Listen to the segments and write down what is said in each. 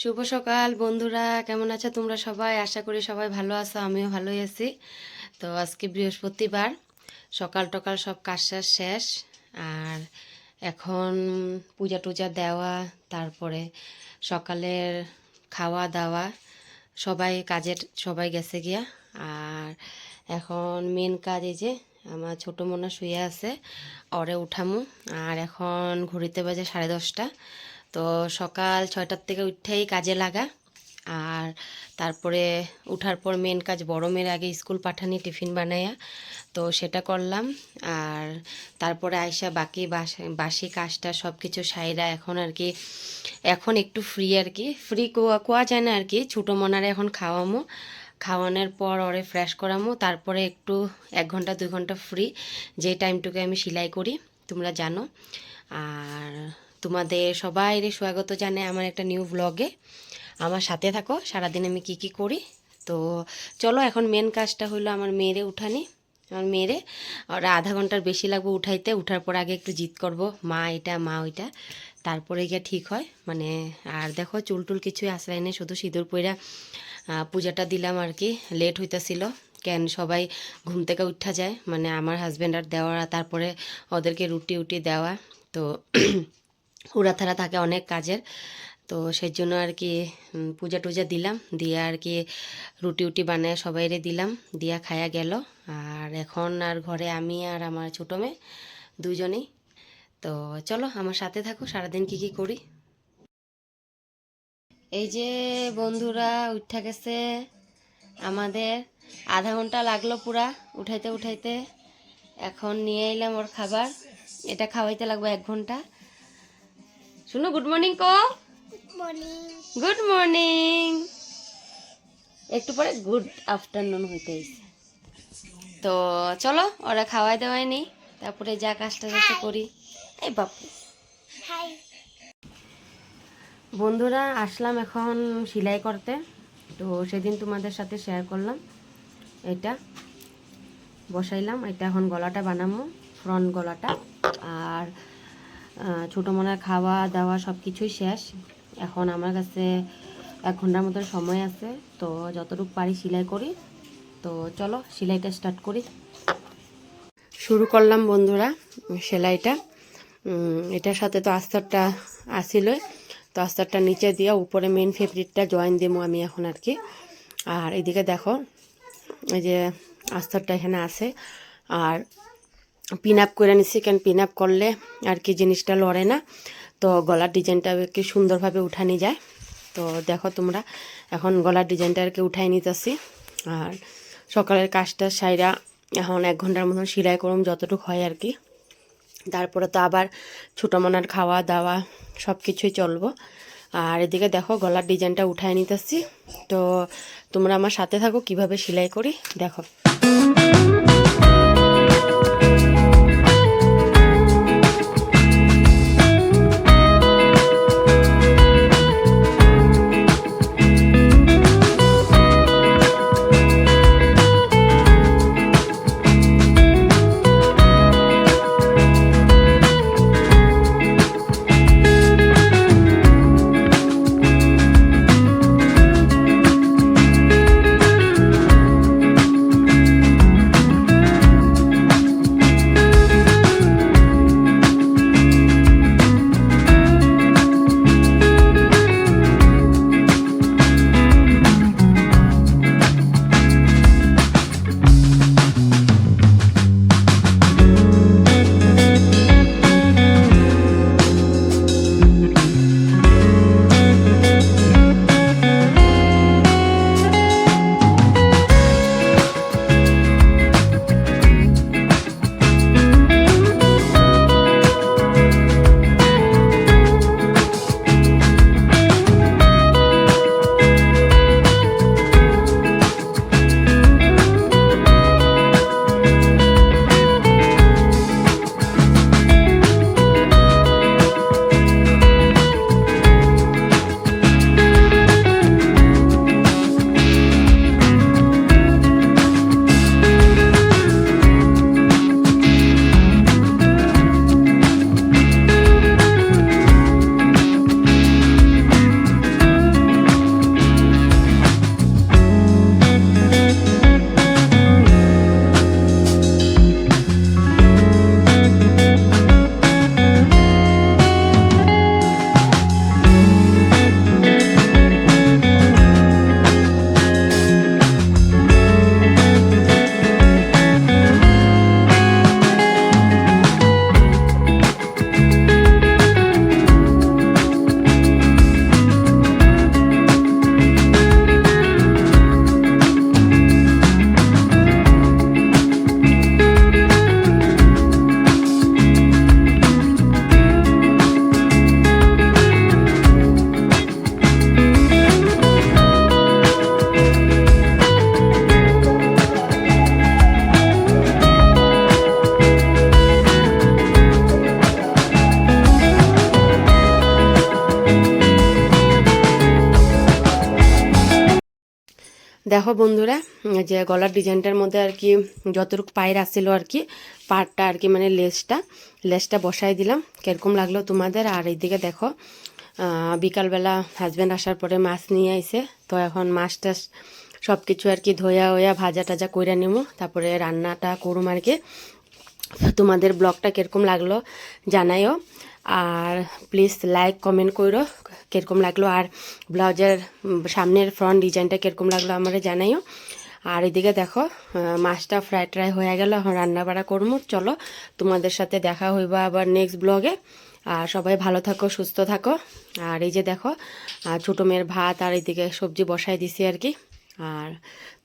শুভ সকাল বন্ধুরা, কেমন আছো তোমরা সবাই? আশা করি সবাই ভালো আছো, আমিও ভালোই আছি। তো আজকে বৃহস্পতিবার, সকাল টকাল সব কাজ শেষ। আর এখন পূজা টুজা দেওয়া, তারপরে সকালের খাওয়া দাওয়া, সবাই কাজের সবাই গেছে গিয়া। আর এখন মেন কাজ এই যে, আমার ছোটো মোনা শুয়ে আছে ওরে উঠামু। আর এখন ঘড়িতে বাজে সাড়ে দশটা। তো সকাল ছয়টার থেকে উঠেই কাজে লাগা। আর তারপরে উঠার পর মেন কাজ বড় মেয়ের আগে স্কুল পাঠানি, টিফিন বানাইয়া। তো সেটা করলাম। আর তারপরে আইসা বাকি বাস- কাজটা সব কিছু সাইরা এখন আর কি, এখন একটু ফ্রি আর কি। ফ্রি কোয়া কোয়া যায় না আর কি। ছোটো মনারে এখন খাওয়ামো। খাওয়ানোর পর ওরে ফ্রেশ করামো। তারপরে একটু, এক ঘণ্টা, দুই ঘণ্টা ফ্রি যে টাইমটুকু আমি সেলাই করি, তোমরা জানো। আর তোমাদের সবাই স্বাগত জানে আমার একটা নিউ ব্লগে আমার সাথে থাকো, সারাদিন আমি কি কি করি? তো চলো এখন মেন কাজটা হলো আমার মেয়েরে উঠানি। আমার মেয়েরে আর আধা ঘণ্টার বেশি লাগবে উঠাইতে। উঠার পর আগে একটু জিত করব, মা এটা, মা ওইটা। তারপরে গিয়ে ঠিক হয়। মানে আর দেখো, চুল টুল কিছুই আশ্রয় নেই, শুধু সিঁদুর পইরা পূজাটা দিলাম আর কি। লেট হইতেছিল, কেন সবাই ঘুম থেকে উঠা যায়। মানে আমার হাজব্যান্ড আর দেওয়া, তারপরে ওদেরকে রুটি উটি দেওয়া। তো উড়াথারা থাকে অনেক কাজের। তো সেই জন্য আর কি পূজা টুজা দিলাম। দিয়ে আর কি রুটি উটি বানায় সবাইরে দিলাম। দিয়া খায়া গেল। আর এখন আর ঘরে আমি আর আমার ছোটো মেয়ে দুজনেই। তো চলো আমার সাথে থাকো, সারাদিন কি কি করি? এই যে বন্ধুরা উঠা গেছে আমাদের। আধা ঘণ্টা লাগল পুরা উঠাইতে উঠাইতে। এখন নিয়ে এলাম ওর খাবার। এটা খাওয়াইতে লাগবে এক ঘণ্টা। শুনো গুড মর্নিং কো। গুড মর্নিং একটু পরে গুড আফটারনুন হইতে তো চলো ওরা খাওয়াই দেওয়াই নেই। তারপরে যা কাজটা যাতে করি। এই বাপু। বন্ধুরা আসলাম এখন সেলাই করতে। তো সেদিন তোমাদের সাথে শেয়ার করলাম। এটা বসাইলাম। এটা এখন গলাটা বানাবো ফ্রন্ট গলাটা। আর ছোটো মনের খাওয়া দাওয়া সব কিছুই শেষ। এখন আমার কাছে এক ঘণ্টার মতো সময় আছে, তো যতটুকু পারি সেলাই করি। তো চলো, সেলাইটা স্টার্ট করি। শুরু করলাম বন্ধুরা সেলাইটা। এটার সাথে তো আস্তরটা আসিলই। তো আস্তরটা নিচে দিয়ে উপরে মেন ফেব্রিকটা জয়েন দেবো আমি এখন আর কি। আর এদিকে দেখো, এই যে আস্তরটা এখানে আছে। আর পিন আপ করে নিচ্ছি কেন পিন আপ করলে আর কি জিনিসটা লড়ে না। তো গলার ডিজাইনটা কি সুন্দরভাবে উঠানি যায়। তো দেখো তোমরা, এখন গলার ডিজাইনটা আর কি উঠাই নিতেছি। আর সকালের কাজটা সাইরা এখন এক ঘণ্টার মতন সেলাই করুম, যতটুকু হয় আর কি। তারপরে তো আবার ছোটো মনার খাওয়া দাওয়া সব কিছুই চলবো। আর এদিকে দেখো গলার ডিজাইনটা উঠায় নিতেছি। তো তোমরা আমার সাথে থাকো, কীভাবে সেলাই করি, দেখো। দেখো বন্ধুরা যে গলার ডিজাইনটার মধ্যে আর কি যতটুকু পায়ের আসছিল আর কি পাড়টা আর কি মানে লেসটা লেসটা বসাই দিলাম। কীরকম লাগল তোমাদের? আর এইদিকে দেখো বিকালবেলা হাজব্যান্ড আসার পরে মাছ নিয়ে আইছে। তো এখন মাছ টাছ সব কিছু আর কি ধোয়া হইয়া ভাজা টাজা কইরা নিমু। তারপরে রান্নাটা করুম আর কি। তোমাদের ব্লগটা কীরকম লাগল জানাইও। আর প্লিজ লাইক কমেন্ট করো কীরকম লাগল? আর ব্লাউজের সামনের ফ্রন্ট ডিজাইনটা কীরকম লাগল আমারে জানাইও। আর এদিকে দেখো মাছটা ফ্রাই ট্রাই হয়ে গেল, এখন রান্না বাড়া করব চলো, তোমাদের সাথে দেখা হইব আবার নেক্সট ব্লগে আর সবাই ভালো থাকো, সুস্থ থাকো। আর এই যে দেখো ছোটো মেয়ের ভাত আর এদিকে সবজি বসাই দিছি আর কি। আর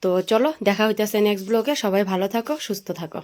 তো চলো, দেখা হইতেছে নেক্সট ব্লগে সবাই ভালো থাকো, সুস্থ থাকো।